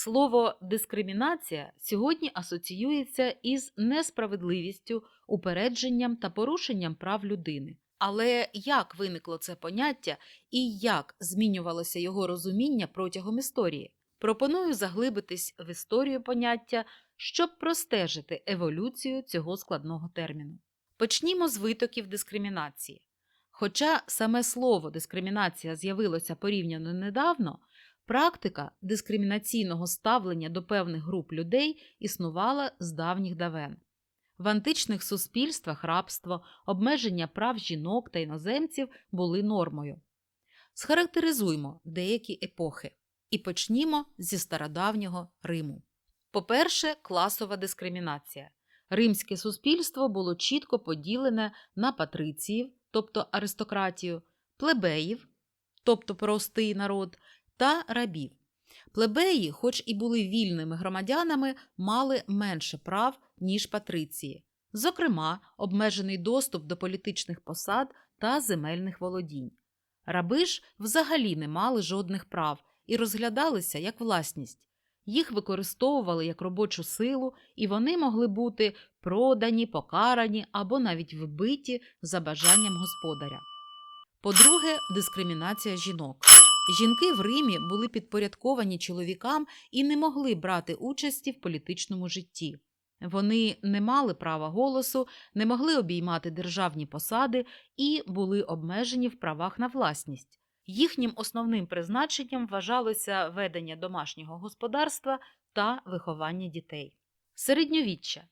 Слово дискримінація сьогодні асоціюється із несправедливістю, упередженням та порушенням прав людини. Але як виникло це поняття і як змінювалося його розуміння протягом історії? Пропоную заглибитись в історію поняття, щоб простежити еволюцію цього складного терміну. Почнімо з витоків дискримінації. Хоча саме слово дискримінація з'явилося порівняно недавно, практика дискримінаційного ставлення до певних груп людей існувала з давніх давен. В античних суспільствах рабство, обмеження прав жінок та іноземців були нормою. Схарактеризуймо деякі епохи і почнімо зі стародавнього Риму. По-перше, класова дискримінація. Римське суспільство було чітко поділене на патриціїв, тобто аристократію, плебеїв, тобто простий народ, та рабів. Плебеї, хоч і були вільними громадянами, мали менше прав, ніж патриції, зокрема, обмежений доступ до політичних посад та земельних володінь. Раби ж взагалі не мали жодних прав і розглядалися як власність. Їх використовували як робочу силу, і вони могли бути продані, покарані або навіть вбиті за бажанням господаря. По-друге, дискримінація жінок. Жінки в Римі були підпорядковані чоловікам і не могли брати участі в політичному житті. Вони не мали права голосу, не могли обіймати державні посади і були обмежені в правах на власність. Їхнім основним призначенням вважалося ведення домашнього господарства та виховання дітей. Середньовіччя.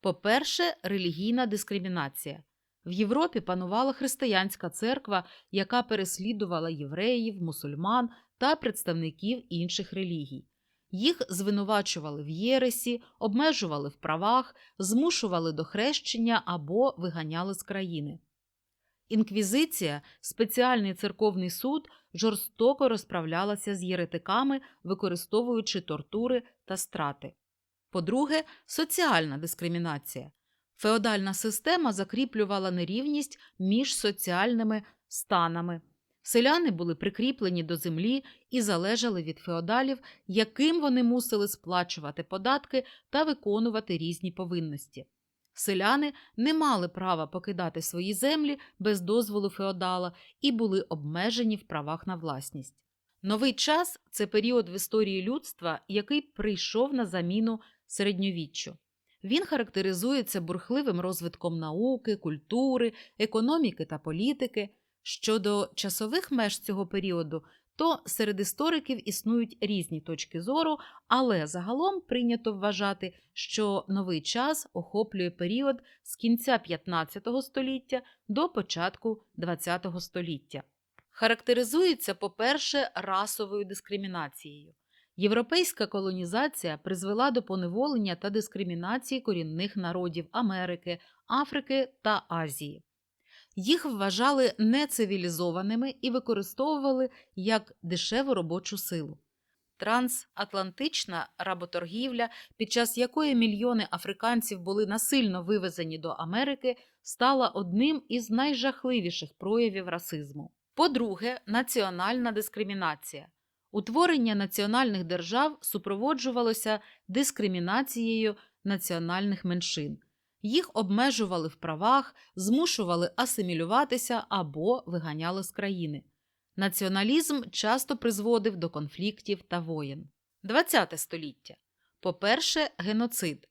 По-перше, релігійна дискримінація. В Європі панувала християнська церква, яка переслідувала євреїв, мусульман та представників інших релігій. Їх звинувачували в єресі, обмежували в правах, змушували до хрещення або виганяли з країни. Інквізиція, спеціальний церковний суд, жорстоко розправлялася з єретиками, використовуючи тортури та страти. По-друге, соціальна дискримінація. Феодальна система закріплювала нерівність між соціальними станами. Селяни були прикріплені до землі і залежали від феодалів, яким вони мусили сплачувати податки та виконувати різні повинності. Селяни не мали права покидати свої землі без дозволу феодала і були обмежені в правах на власність. Новий час це період в історії людства, який прийшов на заміну середньовіччю. Він характеризується бурхливим розвитком науки, культури, економіки та політики. Щодо часових меж цього періоду, то серед істориків існують різні точки зору, але загалом прийнято вважати, що новий час охоплює період з кінця 15 століття до початку 20 століття. Характеризується, по-перше, расовою дискримінацією. Європейська колонізація призвела до поневолення та дискримінації корінних народів Америки, Африки та Азії. Їх вважали нецивілізованими і використовували як дешеву робочу силу. Трансатлантична работоргівля, під час якої мільйони африканців були насильно вивезені до Америки, стала одним із найжахливіших проявів расизму. По-друге, національна дискримінація. Утворення національних держав супроводжувалося дискримінацією національних меншин. Їх обмежували в правах, змушували асимілюватися або виганяли з країни. Націоналізм часто призводив до конфліктів та воєн. ХХ століття. По-перше, геноцид.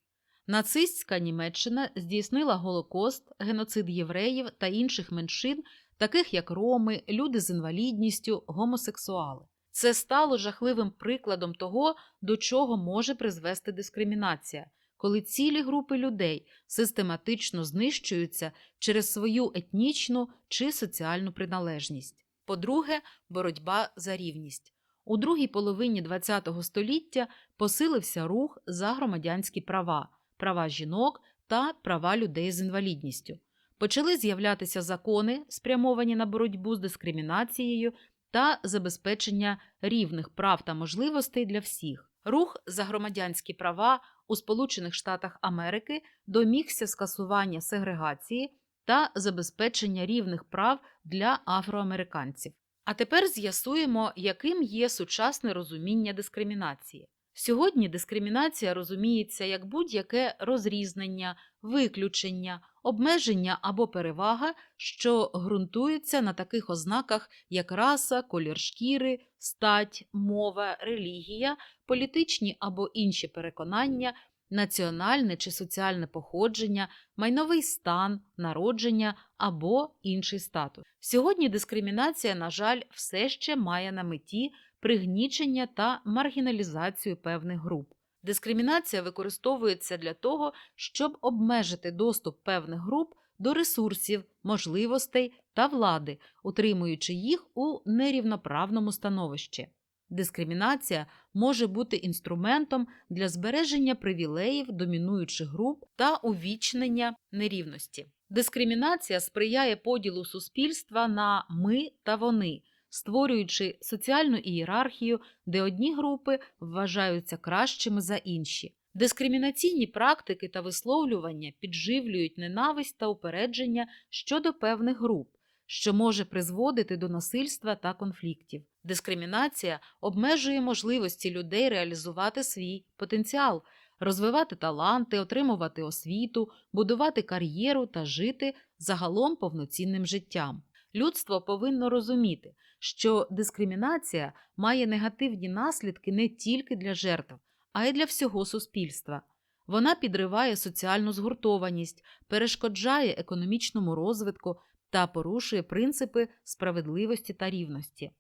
Нацистська Німеччина здійснила Голокост, геноцид євреїв та інших меншин, таких як роми, люди з інвалідністю, гомосексуали. Це стало жахливим прикладом того, до чого може призвести дискримінація, коли цілі групи людей систематично знищуються через свою етнічну чи соціальну приналежність. По-друге, боротьба за рівність. У другій половині ХХ століття посилився рух за громадянські права, права жінок та права людей з інвалідністю. Почали з'являтися закони, спрямовані на боротьбу з дискримінацією та забезпечення рівних прав та можливостей для всіх. Рух за громадянські права у Сполучених Штатах Америки домігся скасування сегрегації та забезпечення рівних прав для афроамериканців. А тепер з'ясуємо, яким є сучасне розуміння дискримінації. Сьогодні дискримінація розуміється як будь-яке розрізнення, виключення, обмеження або перевага, що ґрунтується на таких ознаках, як раса, колір шкіри, стать, мова, релігія, політичні або інші переконання, національне чи соціальне походження, майновий стан, народження або інший статус. Сьогодні дискримінація, на жаль, все ще має на меті пригнічення та маргіналізацію певних груп. Дискримінація використовується для того, щоб обмежити доступ певних груп до ресурсів, можливостей та влади, утримуючи їх у нерівноправному становищі. Дискримінація може бути інструментом для збереження привілеїв домінуючих груп та увічнення нерівності. Дискримінація сприяє поділу суспільства на ми та вони, створюючи соціальну ієрархію, де одні групи вважаються кращими за інші. Дискримінаційні практики та висловлювання підживлюють ненависть та упередження щодо певних груп, що може призводити до насильства та конфліктів. Дискримінація обмежує можливості людей реалізувати свій потенціал, розвивати таланти, отримувати освіту, будувати кар'єру та жити загалом повноцінним життям. Людство повинно розуміти, що дискримінація має негативні наслідки не тільки для жертв, а й для всього суспільства. Вона підриває соціальну згуртованість, перешкоджає економічному розвитку та порушує принципи справедливості та рівності.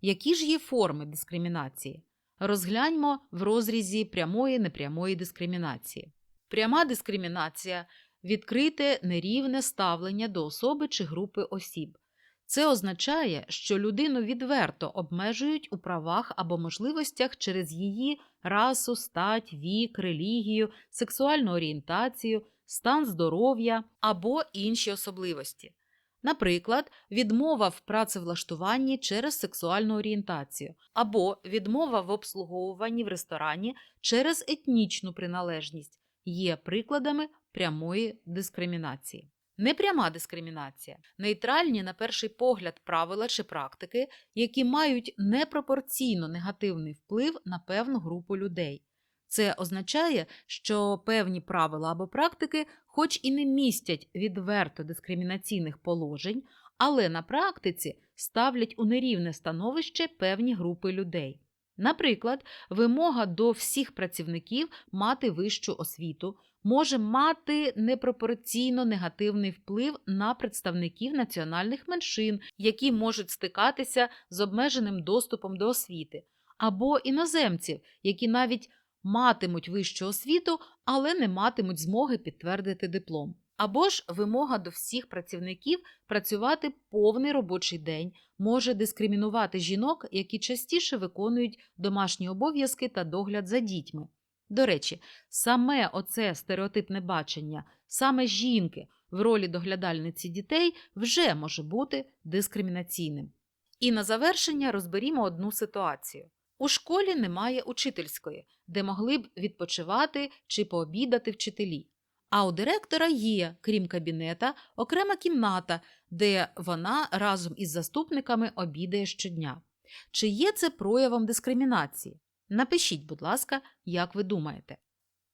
Які ж є форми дискримінації? Розгляньмо в розрізі прямої непрямої дискримінації. Пряма дискримінація відкрите нерівне ставлення до особи чи групи осіб. Це означає, що людину відверто обмежують у правах або можливостях через її расу, стать, вік, релігію, сексуальну орієнтацію, стан здоров'я або інші особливості. Наприклад, відмова в працевлаштуванні через сексуальну орієнтацію, або відмова в обслуговуванні в ресторані через етнічну приналежність є прикладами прямої дискримінації. Непряма дискримінація нейтральні, на перший погляд, правила чи практики, які мають непропорційно негативний вплив на певну групу людей. Це означає, що певні правила або практики, хоч і не містять відверто дискримінаційних положень, але на практиці ставлять у нерівне становище певні групи людей. Наприклад, вимога до всіх працівників мати вищу освіту може мати непропорційно негативний вплив на представників національних меншин, які можуть стикатися з обмеженим доступом до освіти, або іноземців, які навіть матимуть вищу освіту, але не матимуть змоги підтвердити диплом. Або ж вимога до всіх працівників працювати повний робочий день може дискримінувати жінок, які частіше виконують домашні обов'язки та догляд за дітьми. До речі, саме оце стереотипне бачення, саме жінки в ролі доглядальниці дітей вже може бути дискримінаційним. І на завершення розберімо одну ситуацію. У школі немає учительської, де могли б відпочивати чи пообідати вчителі. А у директора є, крім кабінета, окрема кімната, де вона разом із заступниками обідає щодня. Чи є це проявом дискримінації? Напишіть, будь ласка, як ви думаєте.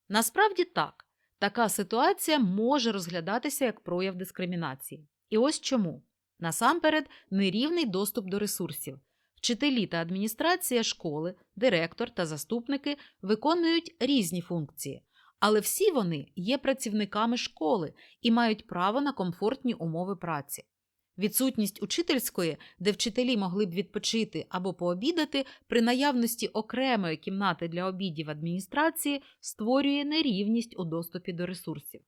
Насправді так, така ситуація може розглядатися як прояв дискримінації. І ось чому. Насамперед, нерівний доступ до ресурсів. Вчителі та адміністрація школи, директор та заступники виконують різні функції, але всі вони є працівниками школи і мають право на комфортні умови праці. Відсутність учительської, де вчителі могли б відпочити або пообідати, при наявності окремої кімнати для обідів адміністрації створює нерівність у доступі до ресурсів.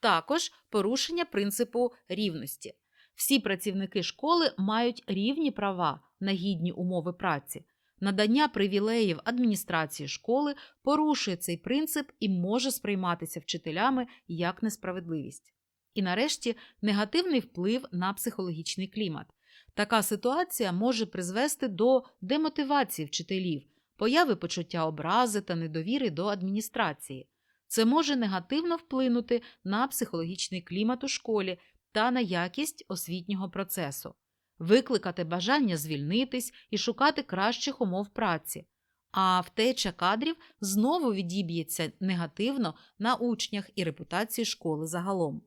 Також порушення принципу рівності. Всі працівники школи мають рівні права на гідні умови праці. Надання привілеїв адміністрації школи порушує цей принцип і може сприйматися вчителями як несправедливість. І нарешті негативний вплив на психологічний клімат. Така ситуація може призвести до демотивації вчителів, появи почуття образи та недовіри до адміністрації. Це може негативно вплинути на психологічний клімат у школі та на якість освітнього процесу, викликати бажання звільнитись і шукати кращих умов праці, а втеча кадрів знову відіб'ється негативно на учнях і репутації школи загалом.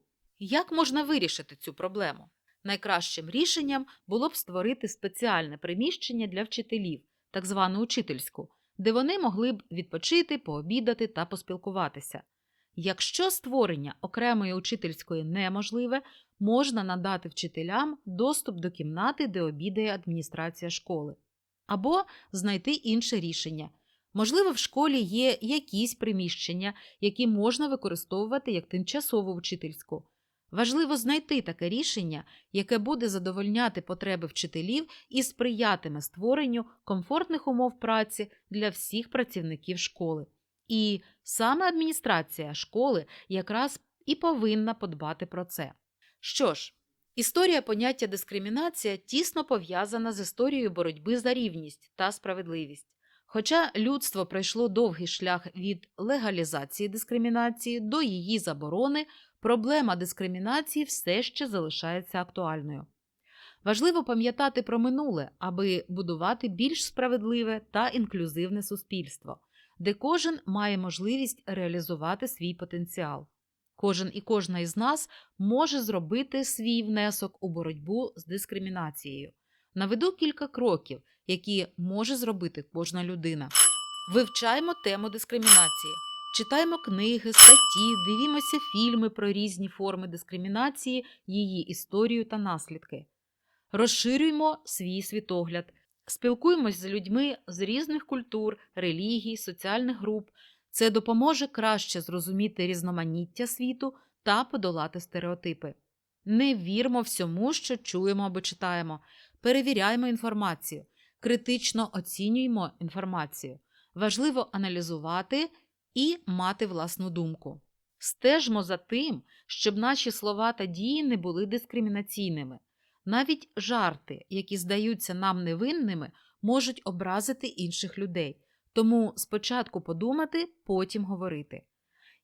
Як можна вирішити цю проблему? Найкращим рішенням було б створити спеціальне приміщення для вчителів, так звану учительську, де вони могли б відпочити, пообідати та поспілкуватися. Якщо створення окремої учительської неможливе, можна надати вчителям доступ до кімнати, де обідає адміністрація школи, або знайти інше рішення. Можливо, в школі є якісь приміщення, які можна використовувати як тимчасову вчительську. Важливо знайти таке рішення, яке буде задовольняти потреби вчителів і сприятиме створенню комфортних умов праці для всіх працівників школи. І саме адміністрація школи якраз і повинна подбати про це. Що ж, історія поняття дискримінація тісно пов'язана з історією боротьби за рівність та справедливість. Хоча людство пройшло довгий шлях від легалізації дискримінації до її заборони, проблема дискримінації все ще залишається актуальною. Важливо пам'ятати про минуле, аби будувати більш справедливе та інклюзивне суспільство, де кожен має можливість реалізувати свій потенціал. Кожен і кожна із нас може зробити свій внесок у боротьбу з дискримінацією. Наведу кілька кроків, які може зробити кожна людина. Вивчаємо тему дискримінації. Читаємо книги, статті, дивімося фільми про різні форми дискримінації, її історію та наслідки. Розширюємо свій світогляд, спілкуємось з людьми з різних культур, релігій, соціальних груп. Це допоможе краще зрозуміти різноманіття світу та подолати стереотипи. Не вірмо всьому, що чуємо або читаємо. Перевіряємо інформацію, критично оцінюємо інформацію. Важливо аналізувати і мати власну думку. Стежмо за тим, щоб наші слова та дії не були дискримінаційними. Навіть жарти, які здаються нам невинними, можуть образити інших людей. Тому спочатку подумати, потім говорити.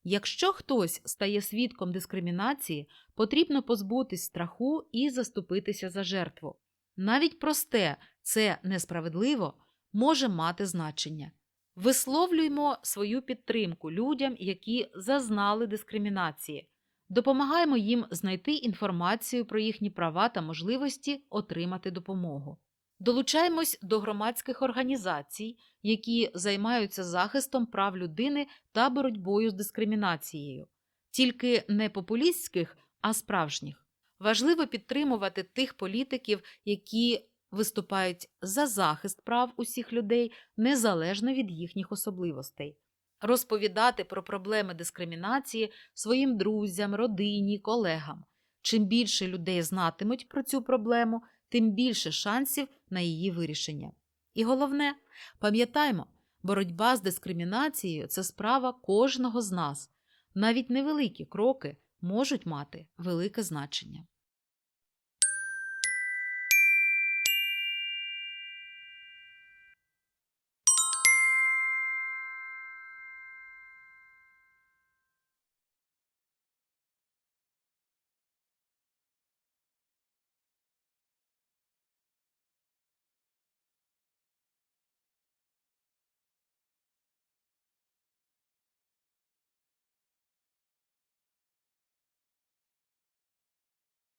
Якщо хтось стає свідком дискримінації, потрібно позбутись страху і заступитися за жертву. Навіть просте це несправедливо може мати значення. Висловлюємо свою підтримку людям, які зазнали дискримінації, допомагаємо їм знайти інформацію про їхні права та можливості отримати допомогу. Долучаємось до громадських організацій, які займаються захистом прав людини та боротьбою з дискримінацією, тільки не популістських, а справжніх. Важливо підтримувати тих політиків, які виступають за захист прав усіх людей незалежно від їхніх особливостей, розповідати про проблеми дискримінації своїм друзям, родині, колегам. Чим більше людей знатимуть про цю проблему, тим більше шансів на її вирішення. І головне, пам'ятаймо, боротьба з дискримінацією це справа кожного з нас. Навіть невеликі кроки можуть мати велике значення.